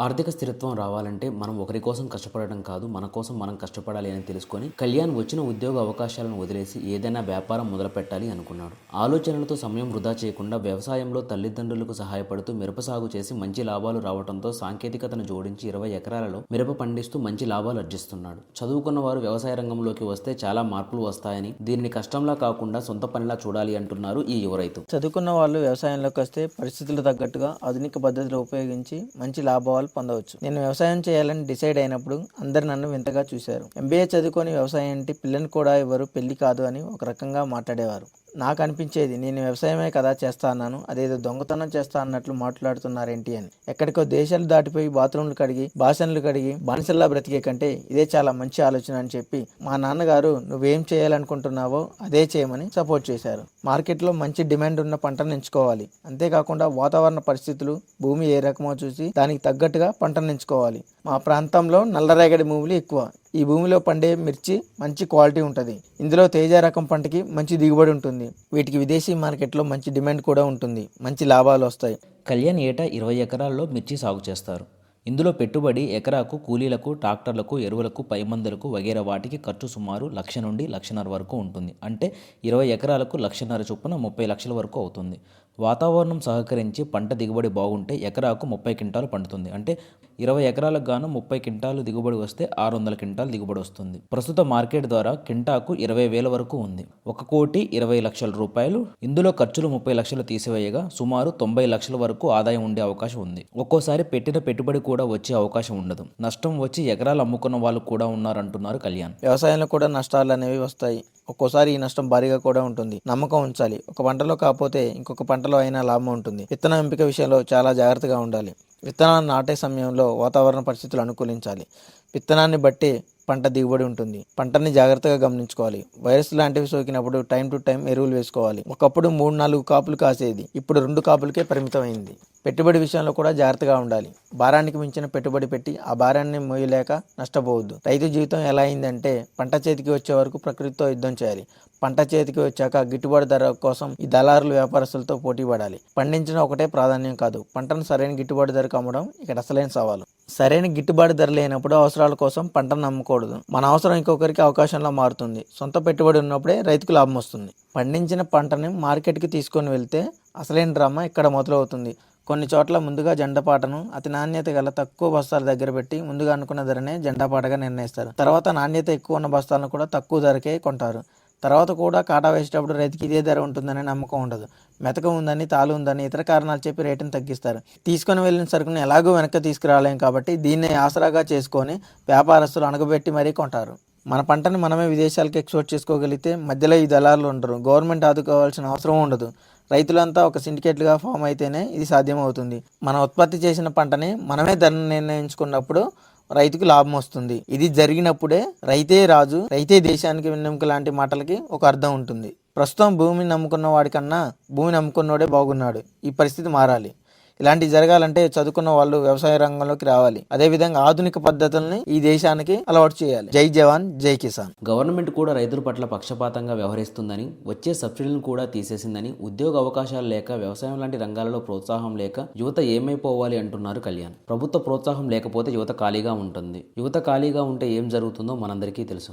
ఆర్థిక స్థిరత్వం రావాలంటే మనం ఒకరి కోసం కష్టపడడం కాదు మన కోసం మనం కష్టపడాలి అని తెలుసుకొని కళ్యాణ్ వచ్చిన ఉద్యోగ అవకాశాలను వదిలేసి ఏదైనా వ్యాపారం మొదలుపెట్టాలి అనుకున్నాడు. ఆలోచనలతో సమయం వృధా చేయకుండా వ్యవసాయంలో తల్లిదండ్రులకు సహాయపడుతూ మిరప సాగు చేసి మంచి లాభాలు రావడంతో సాంకేతికతను జోడించి ఇరవై ఎకరాలలో మిరప పండిస్తూ మంచి లాభాలు ఆర్జిస్తున్నాడు చదువుకున్న వారు వ్యవసాయ రంగంలోకి వస్తే చాలా మార్పులు వస్తాయని దీనిని కష్టంలా కాకుండా సొంత పనిలా చూడాలి అంటున్నారు ఈ యువ రైతు. చదువుకున్న వాళ్ళు వ్యవసాయంలోకి వస్తే పరిస్థితులు తగ్గట్టుగా ఆధునిక పద్ధతులు ఉపయోగించి మంచి లాభాలు పొందవచ్చు. నేను వ్యవసాయం చేయాలని డిసైడ్ అయినప్పుడు అందరు నన్ను వింతగా చూశారు. ఎంబీఏ చదువుకొని వ్యవసాయం అంటే పిల్లని కూడా ఎవరు పెళ్ళి కాదు అని ఒక రకంగా మాట్లాడేవారు. నాకు అనిపించేది నేను వ్యవసాయమే కదా చేస్తా అన్నాను. అదేదో దొంగతనం చేస్తా అన్నట్లు మాట్లాడుతున్నారేంటి అని. ఎక్కడికో దేశాలు దాటిపోయి బాత్రూంలు కడిగి బాసన్లు కడిగి బానిసల్లా బ్రతికే కంటే ఇదే చాలా మంచి ఆలోచన అని చెప్పి మా నాన్నగారు నువ్వేం చేయాలనుకుంటున్నావో అదే చేయమని సపోర్ట్ చేశారు. మార్కెట్లో మంచి డిమాండ్ ఉన్న పంటను ఎంచుకోవాలి. అంతేకాకుండా వాతావరణ పరిస్థితులు భూమి ఏ రకమో చూసి దానికి తగ్గట్టుగా పంటను ఎంచుకోవాలి. మా ప్రాంతంలో నల్లరేగడి భూములు ఎక్కువ. ఈ భూమిలో పండే మిర్చి మంచి క్వాలిటీ ఉంటుంది. ఇందులో తేజ రకం పంటకి మంచి దిగుబడి ఉంటుంది. వీటికి విదేశీ మార్కెట్లో మంచి డిమాండ్ కూడా ఉంటుంది. మంచి లాభాలు వస్తాయి. కళ్యాణ్ ఏటా ఇరవై ఎకరాల్లో మిర్చి సాగు చేస్తారు? ఇందులో పెట్టుబడి ఎకరాకు కూలీలకు ట్రాక్టర్లకు ఎరువులకు పైమందులకు వగేర వాటికి ఖర్చు సుమారు లక్ష నుండి లక్షన్నర వరకు ఉంటుంది. అంటే ఇరవై ఎకరాలకు లక్షన్నర చొప్పున ముప్పై లక్షల వరకు అవుతుంది. వాతావరణం సహకరించి పంట దిగుబడి బాగుంటే ఎకరాకు ముప్పై క్వింటాలు పండుతుంది. అంటే ఇరవై ఎకరాలకు గాను ముప్పై క్వింటాలు దిగుబడి వస్తే ఆరు వందల క్వింటాలు దిగుబడి వస్తుంది. ప్రస్తుత మార్కెట్ ద్వారా క్వింటాకు ఇరవై వేల వరకు ఉంది. ఒక కోటి ఇరవై లక్షల రూపాయలు. ఇందులో ఖర్చులు ముప్పై లక్షలు తీసివేయగా సుమారు తొంభై లక్షల వరకు ఆదాయం ఉండే అవకాశం ఉంది. ఒక్కోసారి పెట్టిన పెట్టుబడి కూడా కూడా వచ్చే అవకాశం ఉండదు. నష్టం వచ్చి ఎకరాలు అమ్ముకున్న వాళ్ళు కూడా ఉన్నారంటున్నారు కళ్యాణ్. వ్యవసాయంలో కూడా నష్టాలు అనేవి వస్తాయి. ఒక్కోసారి ఈ నష్టం భారీగా కూడా ఉంటుంది. నమ్మకం ఉంచాలి. ఒక పంటలో కాకపోతే ఇంకొక పంటలో అయినా లాభం ఉంటుంది. విత్తన ఎంపిక విషయంలో చాలా జాగ్రత్తగా ఉండాలి. విత్తనాన్ని నాటే సమయంలో వాతావరణ పరిస్థితులు అనుకూలించాలి. విత్తనాన్ని బట్టి పంట దిగుబడి ఉంటుంది. పంటని జాగ్రత్తగా గమనించుకోవాలి. వైరస్ లాంటివి సోకినప్పుడు టైం టు టైం ఎరువులు వేసుకోవాలి. ఒకప్పుడు మూడు నాలుగు కాపులు కాసేది. ఇప్పుడు రెండు కాపులకే పరిమితమైంది. పెట్టుబడి విషయంలో కూడా జాగ్రత్తగా ఉండాలి. భారానికి మించిన పెట్టుబడి పెట్టి ఆ భారాన్ని మోయలేక నష్టపోవద్దు. రైతు జీవితం ఎలా అయిందంటే పంట చేతికి వచ్చే వరకు ప్రకృతితో యుద్ధం చేయాలి. పంట చేతికి వచ్చాక గిట్టుబాటు ధర కోసం ఈ దళారులు వ్యాపారస్తులతో పోటీ పడాలి. పండించిన ఒకటే ప్రాధాన్యం కాదు. పంటను సరైన గిట్టుబాటు ధరకు అమ్మడం ఇక్కడ అసలైన సవాలు. సరైన గిట్టుబాటు ధర లేనప్పుడు అవసరాల కోసం పంటను నమ్మకూడదు. మన అవసరం ఇంకొకరికి అవకాశంలో మారుతుంది. సొంత పెట్టుబడి ఉన్నప్పుడే రైతుకు లాభం వస్తుంది. పండించిన పంటని మార్కెట్కి తీసుకొని వెళ్తే అసలైన డ్రామా ఇక్కడ మొదలవుతుంది. కొన్ని చోట్ల ముందుగా జెండపాటను అతి నాణ్యత గల తక్కువ బస్తాల దగ్గర పెట్టి ముందుగా అనుకున్న ధరనే జెండాపాటగా నిర్ణయిస్తారు. తర్వాత నాణ్యత ఎక్కువ ఉన్న బస్తాలను కూడా తక్కువ ధరకే కొంటారు. తర్వాత కూడా కాటా వేసేటప్పుడు రైతుకి ఇదే ధర ఉంటుందనే నమ్మకం ఉండదు. మెతక ఉందని తాలు ఉందని ఇతర కారణాలు చెప్పి రేటును తగ్గిస్తారు. తీసుకొని వెళ్ళిన సరుకును ఎలాగో వెనక్కి తీసుకురాలేం కాబట్టి దీన్ని ఆసరాగా చేసుకొని వ్యాపారస్తులు అణగబెట్టి మరీ కొంటారు. మన పంటను మనమే విదేశాలకు ఎక్స్పోర్ట్ చేసుకోగలిగితే మధ్యలో ఈ దళారులు ఉండరు. గవర్నమెంట్ ఆదుకోవాల్సిన అవసరం ఉండదు. రైతులంతా ఒక సిండికేట్లుగా ఫామ్ అయితేనే ఇది సాధ్యమవుతుంది. మనం ఉత్పత్తి చేసిన పంటని మనమే ధర నిర్ణయించుకున్నప్పుడు రైతుకు లాభం వస్తుంది. ఇది జరిగినప్పుడే రైతే రాజు రైతే దేశానికి వెన్నెముక లాంటి మాటలకి ఒక అర్థం ఉంటుంది. ప్రస్తుతం భూమిని నమ్ముకున్న వాడికన్నా భూమిని నమ్ముకున్నోడే బాగున్నాడు. ఈ పరిస్థితి మారాలి. ఇలాంటివి జరగాలంటే చదువుకున్న వాళ్ళు వ్యవసాయ రంగంలోకి రావాలి. అదేవిధంగా ఆధునిక పద్ధతుల్ని ఈ దేశానికి అలవాటు చేయాలి. జై జవాన్ జై కిసాన్. గవర్నమెంట్ కూడా రైతుల పట్ల పక్షపాతంగా వ్యవహరిస్తుందని వచ్చే సబ్సిడీలను కూడా తీసేసిందని ఉద్యోగ అవకాశాలు లేక వ్యవసాయం లాంటి రంగాలలో ప్రోత్సాహం లేక యువత ఏమైపోవాలి అంటున్నారు కళ్యాణ్. ప్రభుత్వ ప్రోత్సాహం లేకపోతే యువత ఖాళీగా ఉంటుంది. యువత ఖాళీగా ఉంటే ఏం జరుగుతుందో మనందరికీ తెలుసు.